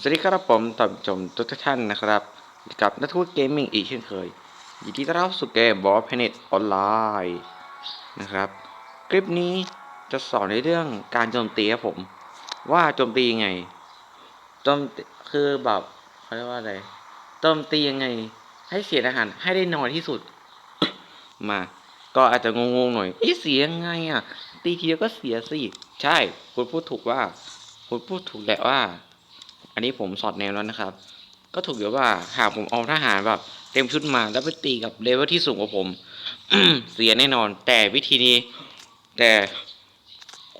สวัสดีครับผมท่านผู้ชมทุกท่านนะครับ กับนัทวุฒิเกมมิ่งอีกเช่นเคยยินดีต้อนรับสู่เกมบอสเพเน็ตออนไลน์นะครับ คลิปนี้จะสอนในเรื่องการโจมตีครับผม ว่าโจมตียังไงโจมคือแบบเขาเรียกว่าอะไรโจมตียังไง ให้เสียอาหารให้ได้น้อยที่สุด มา ก็อาจจะงงๆหน่อยอ๊ะเสียยังไงอะ ตีทีเดียวก็เสียสิใช่ คุณพูดถูกว่า คุณพูดถูกแหละว่า อันนี้ผมสอดแนวแล้วนะครับ ก็ถูกอยู่ว่าหากผมเอาทหารแบบ เต็มชุดมาแล้วไปตีกับเลเวลที่สูงกว่าผมเสียแน่นอน แต่วิธีนี้ แต่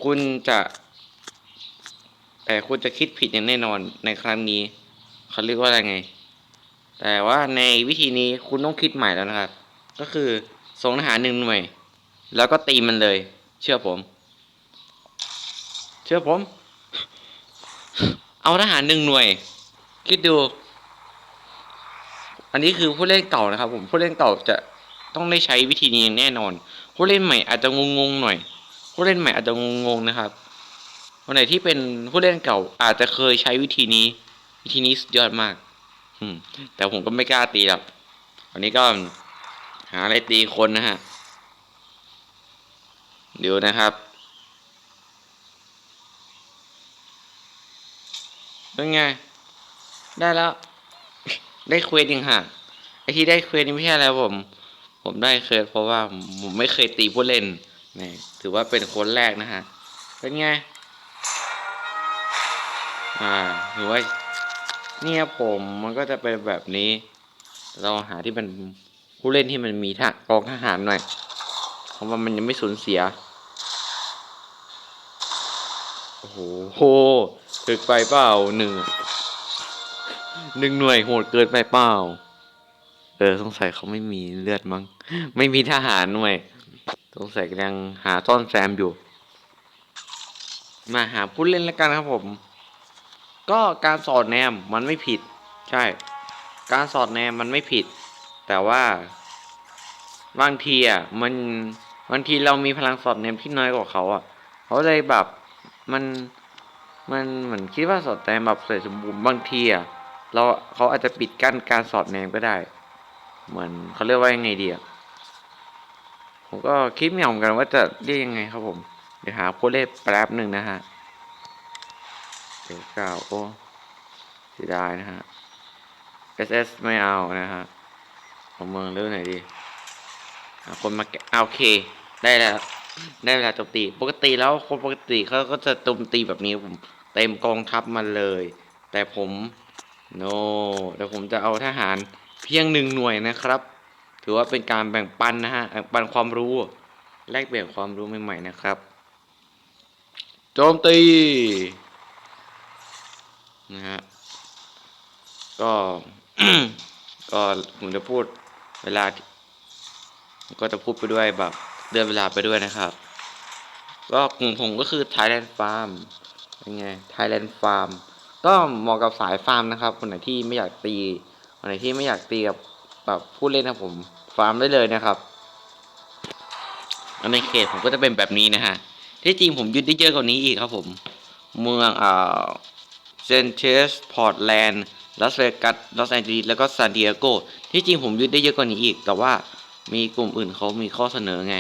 คุณจะ แต่คุณจะคิดผิดอย่างแน่นอนในครั้งนี้เขาเรียกว่าอะไรไง แต่ว่าในวิธีนี้คุณต้องคิดใหม่แล้วนะครับ ก็คือส่งทหารหนึ่งหน่วย แล้วก็ตีมันเลย เชื่อผม เชื่อผม เอาทหารหนึ่งหน่วย คิดดู อันนี้คือผู้เล่นเก่านะครับ ผมผู้เล่นเก่าจะต้องได้ใช้วิธีนี้แน่นอน ผู้เล่นใหม่อาจจะงงๆหน่อย ผู้เล่นใหม่อาจจะงงๆนะครับวันไหนที่เป็นผู้เล่นเก่าอาจจะเคยใช้วิธีนี้ วิธีนี้สุดยอดมาก อืม แต่ผมก็ไม่กล้าตีหรอกวันนี้ก็หาอะไรตีคนนะฮะเดี๋ยวนะครับ เป็นไง ได้แล้ว ได้เควสยังห่างไอที่ได้เควสนี่ไม่ใช่อะไรผม ผมได้เควสเพราะว่าผมไม่เคยตีผู้เล่นนี่ถือว่าเป็นคนแรกนะฮะ เป็นไง อ่าถือว่าเนี่ยผมมันก็จะเป็นแบบนี้ เราหาที่มันผู้เล่นที่มันมีทะกองทหารหน่อย เพราะว่ามันยังไม่สูญเสีย โอ้โห ถึกไปเปล่าหนึ่งอะหนึ่งหน่วยโหดเกินไปเปล่า เออสงสัยเขาไม่มีเลือดมั้ง ไม่มีทหารหน่วยสงสัยกำลังหาซ่อนแซมอยู่ มาหาผู้เล่นแล้วกันครับผม ก็การสอดแนมมันไม่ผิด ใช่ การสอดแนมมันไม่ผิด แต่ว่า บางทีอะมันบางทีเรามีพลังสอดแนมที่น้อยกว่าเขาอะเขาเลยแบบมัน มันเหมือนคิดว่าสอดแนมแบบเสร็จสมบูรณ์บางทีอะเราเขาอาจจะปิดกั้นการสอดแนมก็ได้ เหมือนเขาเรียกว่ายังไงดีอะผมก็คิดไม่ออกเหมือนกันว่าจะเรียกยังไงครับผม เดี๋ยวหาผู้เล่แป๊บหนึ่งนะฮะเดี๋ยวเก้าโอ้เสียดายนะฮะ SS ไม่เอานะฮะเอาเมืองเรื่องไหนดีหาคนมาแกะอ่าโอเค ได้แล้วได้เวลาโจมตี ปกติแล้วคนปกติเขาก็จะโจมตีแบบนี้ผม เต็มกองทัพมาเลย แต่ผมโนเดี๋ยวผมจะเอาทหารเพียงหนึ่งหน่วยนะครับ ถือว่าเป็นการแบ่งปันนะฮะแบ่งปันความรู้ แลกเปลี่ยนความรู้ใหม่ๆนะครับโจมตีนะฮะก็ก็ผมจะพูดเวลาที่ก็จะพูดไปด้วยแบบเดือนเวลาไปด้วยนะครับ ก็กลุ่มผมก็คือ Thailand Farm ไง Thailand Farm ก็เหมาะกับสายฟาร์มนะครับ คนไหนที่ไม่อยากตี คนไหนที่ไม่อยากตีกับแบบผู้เล่นนะผม ฟาร์มได้เลยนะครับในเขตผมก็จะเป็นแบบนี้นะฮะ ที่จริงผมยึดได้เยอะกว่านี้อีกครับผม เมืองอ่าเซนเชสพอร์ตแลนด์ลาสเวกัสลอสแอนเจลิสแล้วก็ซานดิเอโกที่จริงผมยึดได้เยอะกว่านี้อีก แต่ว่ามีกลุ่มอื่นเขามีข้อเสนอไง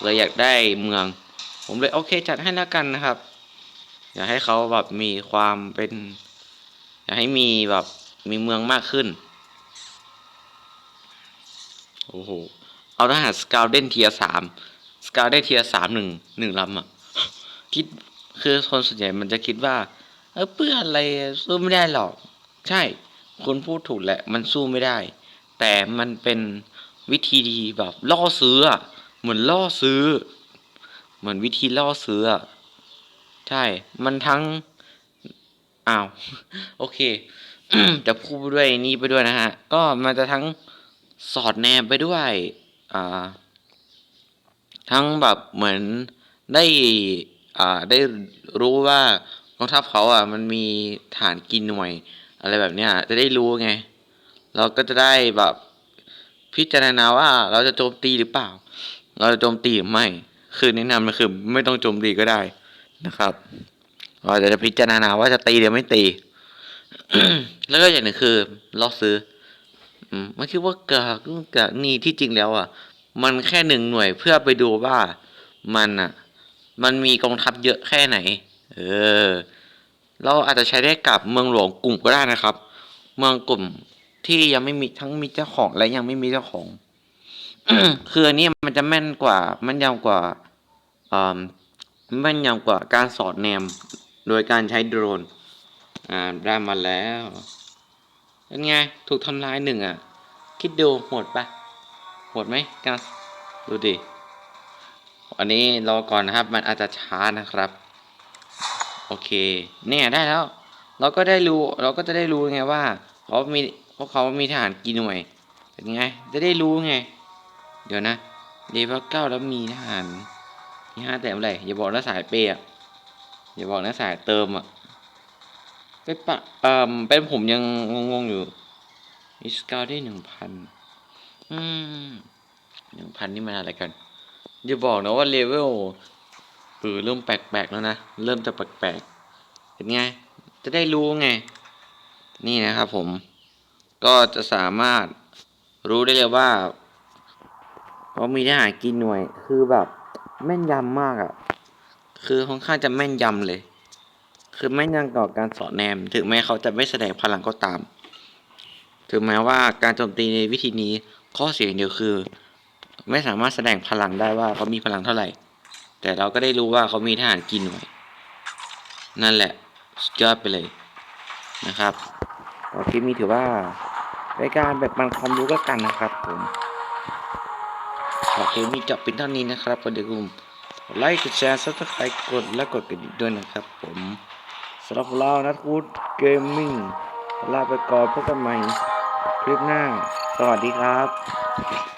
เลยอยากได้เมือง ผมเลยโอเคจัดให้แล้วกันนะครับ อยากให้เขาแบบมีความเป็น อยากให้มีแบบมีเมืองมากขึ้น โอ้โห เอาทหารสกาวเดนเทียสามสกาวเดนเทียสามหนึ่งหนึ่งลำอะ คิดคือคนส่วนใหญ่มันจะคิดว่า เออเพื่ออะไรสู้ไม่ได้หรอก ใช่ คุณพูดถูกแหละ มันสู้ไม่ได้ แต่มันเป็นวิธีดีแบบล่อซื้อเหมือนล่อซื้อ เหมือนวิธีล่อซื้อ ใช่ มันทั้ง อ้าว โอเค จะพูดไปด้วยนี่ไปด้วยนะฮะ ก็มันจะทั้งสอดแนมไปด้วย อ่า ทั้งแบบเหมือนได้ อ่า ได้รู้ว่ากองทัพเขาอะ มันมีฐานกินหน่วย อะไรแบบเนี้ย จะได้รู้ไง เราก็จะได้แบบ พิจารณาว่าเราจะโจมตีหรือเปล่า เราจะโจมตีหรือไม่ คือแนะนำมันคือไม่ต้องโจมตีก็ได้ นะครับเราจะพิจารณาว่าจะตีหรือไม่ตี แล้วก็อย่างหนึ่งคือล่อซื้อมไม่คิดว่ากากกากนี่ที่จริงแล้วอะ มันแค่หนึ่งหน่วยเพื่อไปดูว่ามันอะ มันมีกองทัพเยอะแค่ไหน เออ เราอาจจะใช้ได้กับเมืองหลวงกลุ่มก็ได้นะครับ เมืองกลุ่มที่ยังไม่มีทั้งมีเจ้าของและยังไม่มีเจ้าของคืออันนี้มันจะแม่นกว่าม่นยำกว่าอ่า แม่นยำกว่าการสอดแนม โดยการใช้โดรน อ่า ได้มาแล้วเป็นไง ถูกทำลายหนึ่งอะ คิดดูโหดปะโหดไหมกัสดูดิ อันนี้รอก่อนนะครับ มันอาจจะช้านะครับ โอเค เนี่ยได้แล้ว เราก็ได้รู้ เราก็จะได้รู้ไงว่าเขามีพวกเขามีทหารกี่หน่วย เป็นไง จะได้รู้ไง เดี๋ยวนะเลเวลเก้าแล้วมีทหาร มีห้าแต่เมื่อไหร่อย่าบอกนะสายเปย์อะอย่าบอกนะสายเติมอะเป็นปะเอ่อเป็นผมยังงงๆอยู่มีสกาวได้หนึ่งพันอืมหนึ่งพันนี่มันอะไรกันอย่าบอกนะว่าเลเวลเออเริ่มแปลกๆแล้วนะ เริ่มจะแปลกๆเป็นไง จะได้รู้ไง นี่นะครับผม ก็จะสามารถรู้ได้เลยว่าเขามีทหารกี่หน่วยคือแบบ แม่นยำมากอะ่ะ คือค่อนข้างจะแม่นยำเลย คือแม่นยำต่อการสอดแนม ถึงแม้เขาจะไม่แสดงพลังก็ตาม ถึงแม้ว่าการโจมตีในวิธีนี้ข้อเสียอย่างเดียวคือ ไม่สามารถแสดงพลังได้ว่าเขามีพลังเท่าไหร่ แต่เราก็ได้รู้ว่าเขามีทหารกี่หน่วยนั่นแหละสุดยอดไปเลยนะครับก็คลิปนี้ถือว่าในการแบบมันความรู้ก็กันนะครับผม ขอคลิปนี้จบเป็นเท่านี้นะครับก็เดี๋ยวผมไลค์กดแชร์ซับสไครต์กดและกดกระดิ่งด้วยนะครับผมสำหรับเรานัทคูดเกมมิ่งลาไปก่อนพบกันใหม่คลิปหน้า สวัสดีครับ